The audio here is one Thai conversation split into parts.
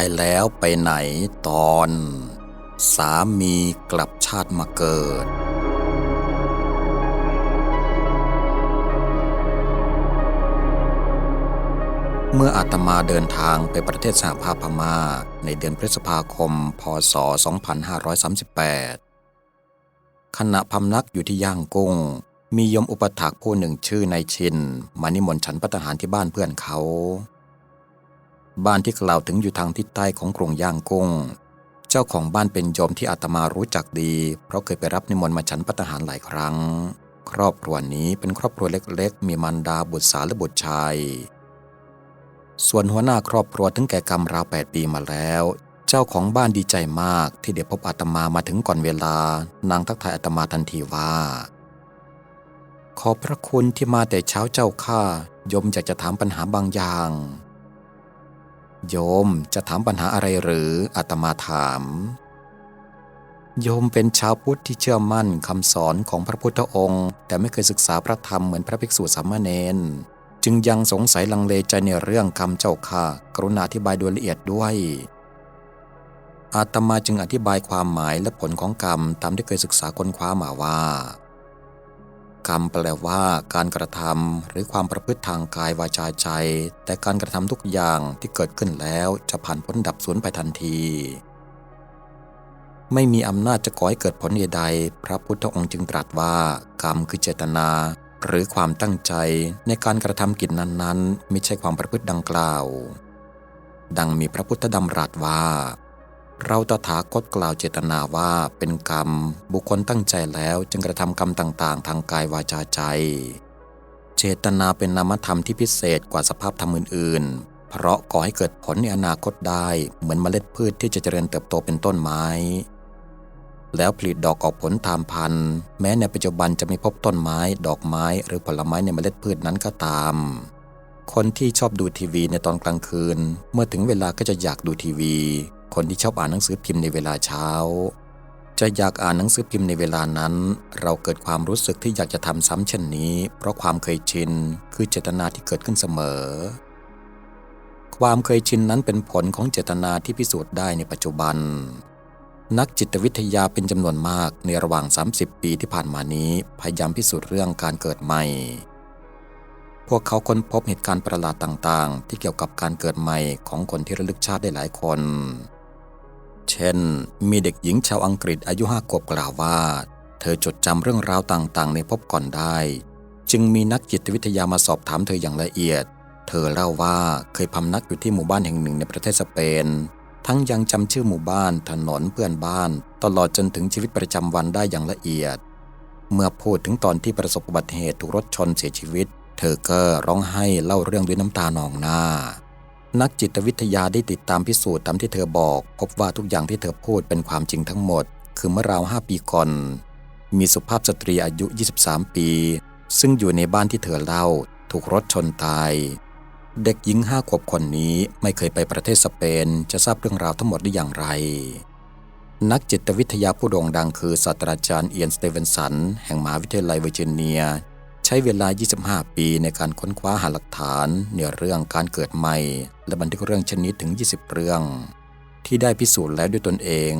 ายแล้วไปไหนตอน สามีกลับชาติมาเกิด เมื่ออาตมาเดินทางไปประเทศสหภาพพม่าในเดือนพฤษภาคม พศ 2538 ขณะพำนักอยู่ที่ย่างกุ้ง มียมอุปถักผู้หนึ่งชื่อนายชิน มานิมนต์ฉันพัตหารที่บ้านเพื่อนเขา บ้านที่กล่าวถึงอยู่ทางทิศใต้ของกรุงย่างกุ้ง เจ้าของบ้านเป็นโยมที่อาตมารู้จักดี เพราะเคยไปรับนิมนต์มาฉันพัตหารหลายครั้ง ครอบครัวนี้เป็นครอบครัวเล็ก ๆ มีมารดาบุตรสาวและบุตรชาย ส่วนหัวหน้าครอบครัวถึงแก่กรรมราวแปดปีมาแล้ว เจ้าของบ้านดีใจมากที่ได้พบอาตมามาถึงก่อนเวลา นางทักทายอาตมาทันทีว่า ขอบพระคุณที่มาแต่เช้าเจ้าข้ายมอยากจะถามปัญหาบางอย่าง โยมจะถามปัญหาอะไรหรืออาตมาถาม โยมเป็นชาวพุทธที่เชื่อมั่นคำสอนของพระพุทธองค์ แต่ไม่เคยศึกษาพระธรรมเหมือนพระภิกษุสามเณรจึงยังสงสัยลังเลใจในเรื่องคำเจ้าค่ะ กรุณาอธิบายโดยละเอียดด้วย อาตมาจึงอธิบายความหมายและผลของกรรมตามที่เคยศึกษาค้นคว้ามาว่า กรรมแปลว่าการกระทำหรือความประพฤติทางกายวาจาใจ แต่การกระทำทุกอย่างที่เกิดขึ้นแล้วจะผ่านพ้นดับสูญไปทันที ไม่มีอำนาจจะก่อให้เกิดผลใดๆพระพุทธองค์จึงตรัสว่า กรรมคือเจตนา หรือความตั้งใจในการกระทำกิจนั้นๆ ไม่ใช่ความประพฤติดังกล่าว ดังมีพระพุทธดำรัสว่า เราตถาคตกล่าวเจตนาว่าเป็นกรรม บุคคลตั้งใจแล้วจึงกระทำกรรมต่าง ๆ ทางกายวาจาใจ เจตนาเป็นนามธรรมที่พิเศษกว่าสภาพธรรมอื่น ๆ เพราะก่อให้เกิดผลในอนาคตได้เหมือนเมล็ดพืชที่จะเจริญเติบโตเป็นต้นไม้ แล้วผลิดอกออกผลตามพันธุ์ แม้ในปัจจุบันจะไม่พบต้นไม้ ดอกไม้ หรือผลไม้ในเมล็ดพืชนั้นก็ตามคนที่ชอบดูทีวีในตอนกลางคืน เมื่อถึงเวลาก็จะอยากดูทีวี คนที่ชอบอ่านหนังสือพิมพ์ในเวลาเช้า จะอยากอ่านหนังสือพิมพ์ในเวลานั้น เราเกิดความรู้สึกที่อยากจะทำซ้ำเช่นนี้ เพราะความเคยชินคือเจตนาที่เกิดขึ้นเสมอ ความเคยชินนั้นเป็นผลของเจตนาที่พิสูจน์ได้ในปัจจุบัน นักจิตวิทยาเป็นจำนวนมากในระหว่าง 30 ปีที่ผ่านมานี้พยายามพิสูจน์เรื่องการเกิดใหม่พวกเขาค้นพบเหตุการณ์ประหลาดต่าง ๆ ที่เกี่ยวกับการเกิดใหม่ของคนที่ระลึกชาติได้หลายคน เช่น มีเด็กหญิงชาวอังกฤษอายุห้าขวบกล่าวว่า เธอจดจำเรื่องราวต่างๆ ในพบก่อนได้ จึงมีนักจิตวิทยามาสอบถามเธออย่างละเอียด เธอเล่าว่าเคยพำนักอยู่ที่หมู่บ้านแห่งหนึ่งในประเทศสเปน ทั้งยังจำชื่อหมู่บ้านถนนเพื่อนบ้าน ตลอดจนถึงชีวิตประจำวันได้อย่างละเอียด เมื่อพูดถึงตอนที่ประสบอุบัติเหตุถูกรถชนเสียชีวิต เธอก็ร้องไห้เล่าเรื่องด้วยน้ำตานองหน้า นักจิตวิทยาได้ติดตามพิสูจน์ตามที่เธอบอก พบว่าทุกอย่างที่เธอพูดเป็นความจริงทั้งหมด คือเมื่อราวห้าปีก่อน มีสุภาพสตรีอายุ 23 ปี ซึ่งอยู่ในบ้านที่เธอเล่า ถูกรถชนตาย เด็กหญิงห้าขวบคนนี้ไม่เคยไปประเทศสเปน จะทราบเรื่องราวทั้งหมดได้อย่างไร นักจิตวิทยาผู้โด่งดังคือศาสตราจารย์เอียนสเตเวนสัน แห่งมหาวิทยาลัยเวอร์จิเนีย ช้เวลา 25 ปีในการค้นคว้าหาหลักฐานในเรื่องการเกิดใหม่ และบันทึกเรื่องชนิดถึง 20 เรื่อง ที่ได้พิสูจน์แล้วด้วยตนเอง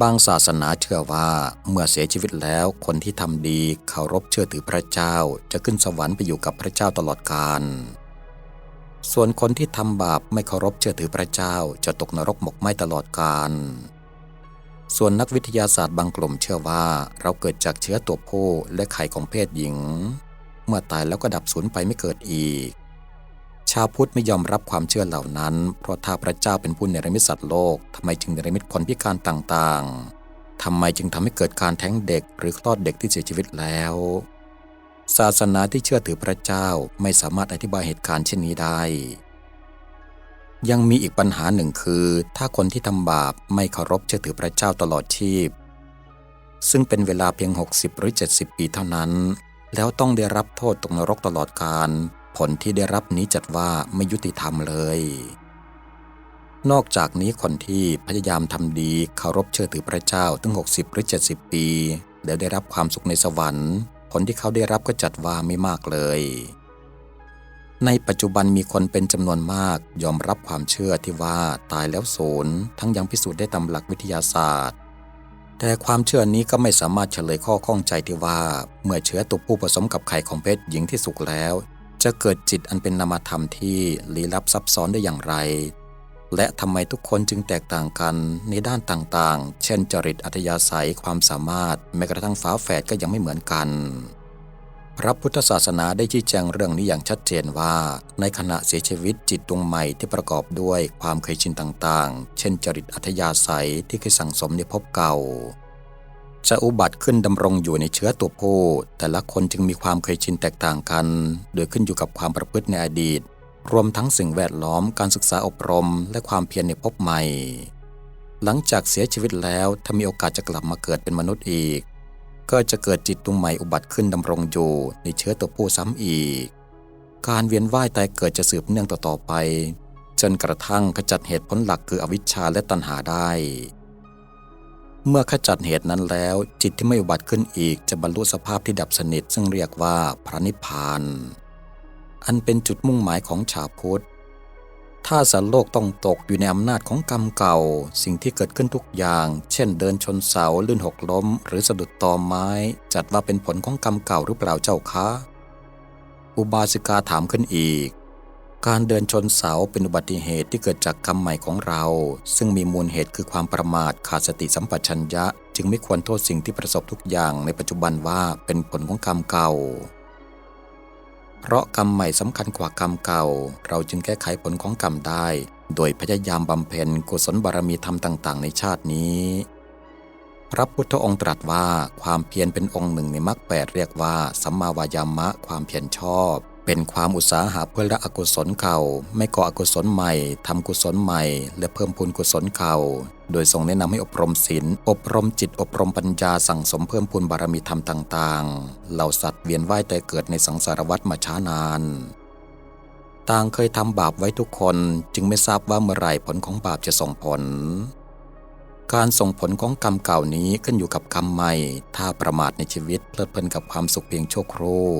บางศาสนาเชื่อว่าเมื่อเสียชีวิตแล้วคนที่ทำดีเคารพเชื่อถือพระเจ้าจะขึ้นสวรรค์ไปอยู่กับพระเจ้าตลอดกาลส่วนคนที่ทำบาปไม่เคารพเชื่อถือพระเจ้าจะตกนรกหมกไหม้ตลอดกาล ส่วนนักวิทยาศาสตร์บางกลุ่มเชื่อว่าเราเกิดจากเชื้อตัวผู้และไข่ของเพศหญิง เมื่อตายแล้วก็ดับสูญไปไม่เกิดอีก ชาวพุทธไม่ยอมรับความเชื่อเหล่านั้น เพราะถ้าพระเจ้าเป็นผู้เนรมิตสัตว์โลกทำไมจึงเนรมิตคนพิการต่างๆทำไมจึงทำให้เกิดการแท้งเด็กหรือคลอดเด็กที่เสียชีวิตแล้ว ศาสนาที่เชื่อถือพระเจ้าไม่สามารถอธิบายเหตุการณ์เช่นนี้ได้ ยังมีอีกปัญหาหนึ่งคือ ถ้าคนที่ทำบาปไม่เคารพเชื่อถือพระเจ้าตลอดชีพ ซึ่งเป็นเวลาเพียง 60 หรือ 70 ปีเท่านั้น แล้วต้องได้รับโทษตกนรกตลอดกาลผลที่ได้รับนี้จัดว่าไม่ยุติธรรมเลย นอกจากนี้คนที่พยายามทำดีเคารพเชื่อถือพระเจ้าถึง 60 หรือ 70 ปี แล้วได้รับความสุขในสวรรค์ ผลที่เขาได้รับก็จัดว่าไม่มากเลย ในปัจจุบันมีคนเป็นจำนวนมากยอมรับความเชื่อที่ว่าตายแล้วศูนทั้งยังพิสูจน์ได้ตามหลักวิทยาศาสตร์ แต่ความเชื่อนี้ก็ไม่สามารถเฉลยข้อข้องใจที่ว่า เมื่อเชื้อตัวผู้ผสมกับไข่ของเพศหญิงที่สุกแล้ว จะเกิดจิตอันเป็นนามธรรมที่ลี้ลับซับซ้อนได้อย่างไร และทำไมทุกคนจึงแตกต่างกันในด้านต่างๆ เช่นจริตอัธยาศัยความสามารถ แม้กระทั่งฝาแฝดก็ยังไม่เหมือนกัน พระพุทธศาสนาได้ชี้แจงเรื่องนี้อย่างชัดเจนว่า ในขณะเสียชีวิตจิตดวงใหม่ที่ประกอบด้วยความเคยชินต่างๆ เช่นจริตอัธยาศัยที่เคยสั่งสมในภพเก่า จะอุบัติขึ้นดำรงอยู่ในเชื้อตัวผู้ แต่ละคนจึงมีความเคยชินแตกต่างกัน โดยขึ้นอยู่กับความประพฤติในอดีต รวมทั้งสิ่งแวดล้อมการศึกษาอบรม และความเพียรในภพใหม่ หลังจากเสียชีวิตแล้วถ้ามีโอกาสจะกลับมาเกิดเป็นมนุษย์อีก ก็จะเกิดจิตดวงใหม่อุบัติขึ้นดำรงอยู่ในเชื้อตัวผู้ซ้ำอีก การเวียนว่ายตายเกิดจะสืบเนื่องต่อๆไป จนกระทั่งขจัดเหตุผลหลักคืออวิชชาและตัณหาได้ เมื่อขจัดเหตุนั้นแล้ว จิตที่ไม่อุบัติขึ้นอีกจะบรรลุสภาพที่ดับสนิทซึ่งเรียกว่าพระนิพพาน อันเป็นจุดมุ่งหมายของชาวพุทธ ถ้าสัตว์โลกต้องตกอยู่ในอำนาจของกรรมเก่า สิ่งที่เกิดขึ้นทุกอย่าง เช่นเดินชนเสาลื่นหกล้ม หรือสะดุดตอไม้ จัดว่าเป็นผลของกรรมเก่าหรือเปล่าเจ้าคะอุบาสิกาถามขึ้นอีก การเดินชนเสาเป็นอุบัติเหตุที่เกิดจากกรรมใหม่ของเรา ซึ่งมีมูลเหตุคือความประมาทขาดสติสัมปชัญญะ จึงไม่ควรโทษสิ่งที่ประสบทุกอย่างในปัจจุบันว่าเป็นผลของกรรมเก่า เพราะกรรมใหม่สำคัญกว่ากรรมเก่า เราจึงแก้ไขผลของกรรมได้ โดยพยายามบำเพ็ญกุศลบารมีธรรมต่าง ๆ ในชาตินี้ พระพุทธองค์ตรัสว่าความเพียรเป็นองค์หนึ่งในมรรคแปดเรียกว่า สัมมาวายามะความเพียรชอบ เป็นความอุตสาหะเพื่อละอกุศลเก่า ไม่ก่ออกุศลใหม่ทำกุศลใหม่ และเพิ่มพูนกุศลเก่า โดยทรงแนะนำให้อบรมศีลอบรมจิตอบรมปัญญาสั่งสมเพิ่มพูนบารมีธรรมต่างๆ เหล่าสัตว์เวียนว่ายแต่เกิดในสังสารวัฏมาช้านาน ต่างเคยทำบาปไว้ทุกคนจึงไม่ทราบว่าเมื่อไรผลของบาปจะส่งผล การส่งผลของกรรมเก่านี้ขึ้นอยู่กับกรรมใหม่ ถ้าประมาทในชีวิตเพลิดเพลินกับความสุขเพียงชั่วครู่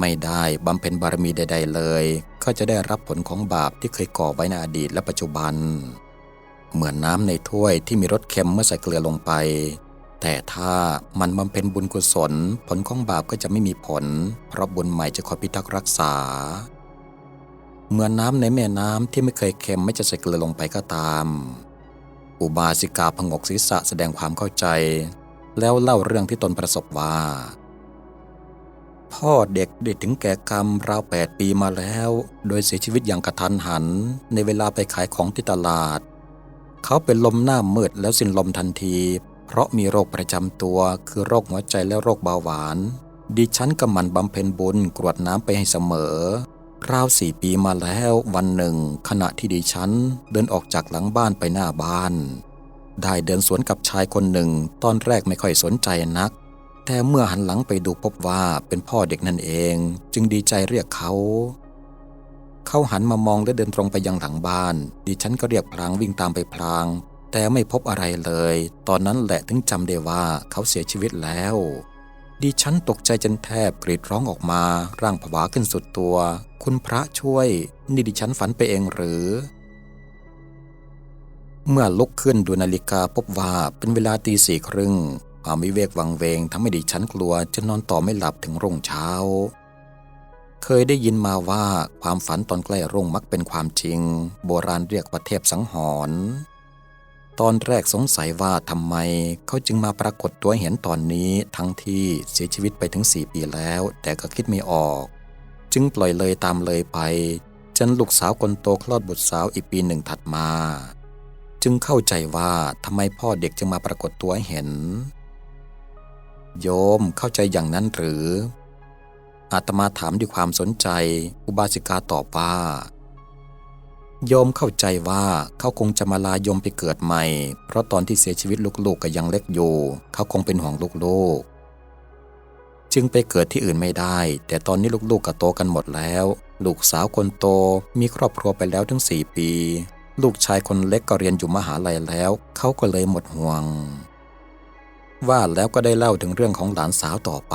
ไม่ได้บำเพ็ญบารมีใด ๆ เลย ก็จะได้รับผลของบาปที่เคยก่อไว้ในอดีตและปัจจุบัน เหมือนน้ำในถ้วยที่มีรสเค็มเมื่อใส่เกลือลงไป แต่ถ้ามันบำเพ็ญบุญกุศล ผลของบาปก็จะไม่มีผล เพราะบุญใหม่จะคอยพิทักษ์รักษา เหมือนน้ำในแม่น้ำที่ไม่เคยเค็มไม่จะใส่เกลือลงไปก็ตาม อุบาสิกาพงกศีรษะแสดงความเข้าใจ แล้วเล่าเรื่องที่ตนประสบว่า พ่อเด็กได้ถึงแก่กรรมราวแปดปีมาแล้ว โดยเสียชีวิตอย่างกระทันหัน ในเวลาไปขายของที่ตลาด เขาเป็นลมหน้ามืดแล้วสิ้นลมทันที เพราะมีโรคประจำตัวคือโรคหัวใจและโรคเบาหวาน ดิฉันก็หมันบำเพ็ญบุญกรวดน้ำไปให้เสมอ ราวสี่ปีมาแล้ววันหนึ่ง ขณะที่ดิฉันเดินออกจากหลังบ้านไปหน้าบ้าน ได้เดินสวนกับชายคนหนึ่ง ตอนแรกไม่ค่อยสนใจนัก แต่เมื่อหันหลังไปดูพบว่าเป็นพ่อเด็กนั่นเอง จึงดีใจเรียกเขา เขาหันมามองและเดินตรงไปยังหลังบ้าน ดิฉันก็เรียกพลางวิ่งตามไปพลาง แต่ไม่พบอะไรเลย ตอนนั้นแหละถึงจำได้ว่าเขาเสียชีวิตแล้ว ดิฉันตกใจจนแทบกรีดร้องออกมา ร่างผวาขึ้นสุดตัว คุณพระช่วย นี่ดิฉันฝันไปเองหรือเมื่อลุกขึ้นดูนาฬิกาพบว่าเป็นเวลาตีสี่ครึ่ง ความวิเวกวังเวงทำให้ดิฉันกลัวจนนอนต่อไม่หลับถึงรุ่งเช้า เคยได้ยินมาว่าความฝันตอนใกล้รุ่งมักเป็นความจริง โบราณเรียกว่าเทพสังหรณ์ตอนแรกสงสัยว่าทำไมเขาจึงมาปรากฏตัวเห็นตอนนี้ทั้งที่เสียชีวิตไปถึงสี่ปีแล้ว แต่ก็คิดไม่ออก จึงปล่อยเลยตามเลยไป จนลูกสาวคนโตคลอดบุตรสาวอีกปีหนึ่งถัดมา จึงเข้าใจว่าทำไมพ่อเด็กจึงมาปรากฏตัวเห็น โยมเข้าใจอย่างนั้นหรือ อาตมาถามด้วยความสนใจ อุบาสิกาตอบว่า โยมเข้าใจว่าเขาคงจะมาลาโยมไปเกิดใหม่ เพราะตอนที่เสียชีวิตลูกๆก็ยังเล็กอยู่ เขาคงเป็นห่วงลูกๆจึงไปเกิดที่อื่นไม่ได้ แต่ตอนนี้ลูกๆก็โตกันหมดแล้ว ลูกสาวคนโตมีครอบครัวไปแล้วถึงสี่ปี ลูกชายคนเล็กก็เรียนอยู่มหาลัยแล้ว เขาก็เลยหมดห่วง ว่าแล้วก็ได้เล่าถึงเรื่องของหลานสาวต่อไป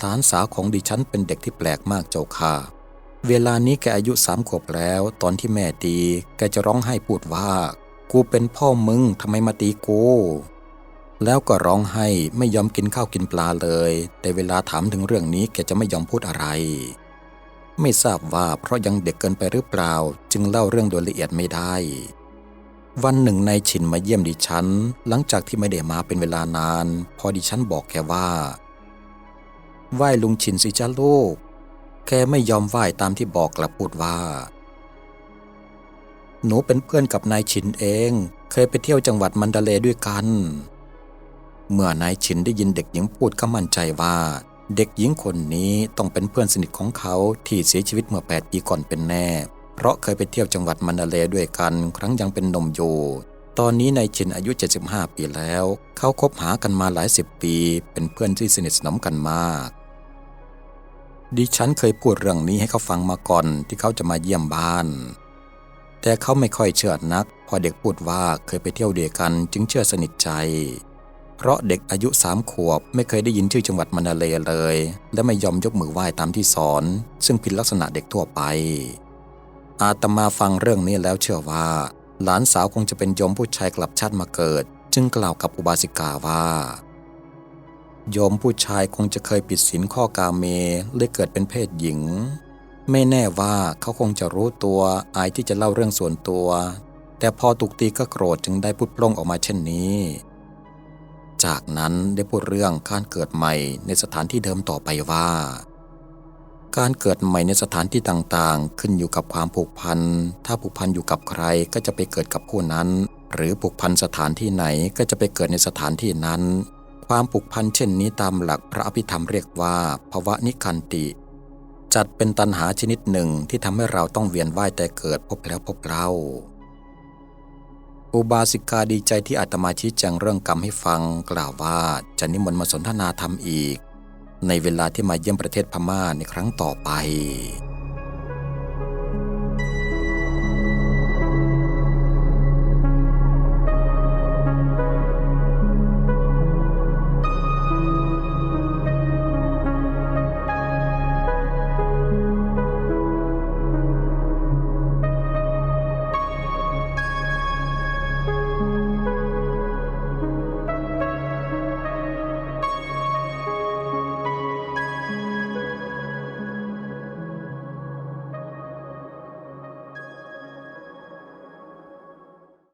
หลานสาวของดิฉันเป็นเด็กที่แปลกมากเจ้าค่ะ เวลานี้แกอายุสามขวบแล้ว ตอนที่แม่ตีแกจะร้องไห้พูดว่า กูเป็นพ่อมึงทำไมมาตีกูแล้วก็ร้องไห้ไม่ยอมกินข้าวกินปลาเลย แต่เวลาถามถึงเรื่องนี้แกจะไม่ยอมพูดอะไร ไม่ทราบว่าเพราะยังเด็กเกินไปหรือเปล่า จึงเล่าเรื่องโดยละเอียดไม่ได้ วันหนึ่งนายฉินมาเยี่ยมดิฉัน หลังจากที่ไม่ได้มาเป็นเวลานาน พอดิฉันบอกแกว่า ไหว้ลุงฉินสิจ้าลูก แกไม่ยอมไหว้ตามที่บอกกลับพูดว่า หนูเป็นเพื่อนกับนายฉินเอง เคยไปเที่ยวจังหวัดมันดาเลด้วยกัน เมื่อนายฉินได้ยินเด็กหญิงพูดก็มั่นใจว่า เด็กหญิงคนนี้ต้องเป็นเพื่อนสนิทของเขาที่เสียชีวิตเมื่อ8ปีก่อนเป็นแน่ เพราะเคยไปเที่ยวจังหวัดมันดาเลด้วยกันครั้งยังเป็นนมอยู่ตอนนี้นายฉินอายุ 75 ปีแล้ว เขาคบหากันมาหลายสิบปี เป็นเพื่อนที่สนิทสนมกันมาก ดิฉันเคยพูดเรื่องนี้ให้เขาฟังมาก่อนที่เขาจะมาเยี่ยมบ้าน แต่เขาไม่ค่อยเชื่อนัก พอเด็กพูดว่าเคยไปเที่ยวเดียวกันจึงเชื่อสนิทใจเพราะเด็กอายุสามขวบไม่เคยได้ยินชื่อจังหวัดมันดาเลเลย และไม่ยอมยกมือไหว้ตามที่สอน ซึ่งผิดลักษณะเด็กทั่วไป อาตมาฟังเรื่องนี้แล้วเชื่อว่า หลานสาวคงจะเป็นโยมผู้ชายกลับชาติมาเกิด จึงกล่าวกับอุบาสิกาว่า โยมผู้ชายคงจะเคยผิดศีลข้อกาเมเลยเกิดเป็นเพศหญิง ไม่แน่ว่าเขาคงจะรู้ตัวอายที่จะเล่าเรื่องส่วนตัว แต่พอถูกตีก็โกรธจึงได้พูดปล้งออกมาเช่นนี้ จากนั้นได้พูดเรื่องการเกิดใหม่ในสถานที่เดิมต่อไปว่า การเกิดใหม่ในสถานที่ต่างๆ ขึ้นอยู่กับความผูกพัน ถ้าผูกพันอยู่กับใครก็จะไปเกิดกับผู้นั้น หรือผูกพันสถานที่ไหนก็จะไปเกิดในสถานที่นั้น ความผูกพันเช่นนี้ตามหลักพระอภิธรรมเรียกว่าภวะนิคันติ จัดเป็นตัณหาชนิดหนึ่งที่ทำให้เราต้องเวียนว่ายแต่เกิดพบแล้วพบเล่าอุบาสิกาดีใจที่อาตมาชี้แจงเรื่องกรรมให้ฟังกล่าวว่าจะนิมนต์มาสนทนาธรรมอีก ในเวลาที่มาเยี่ยมประเทศพม่าในครั้งต่อไป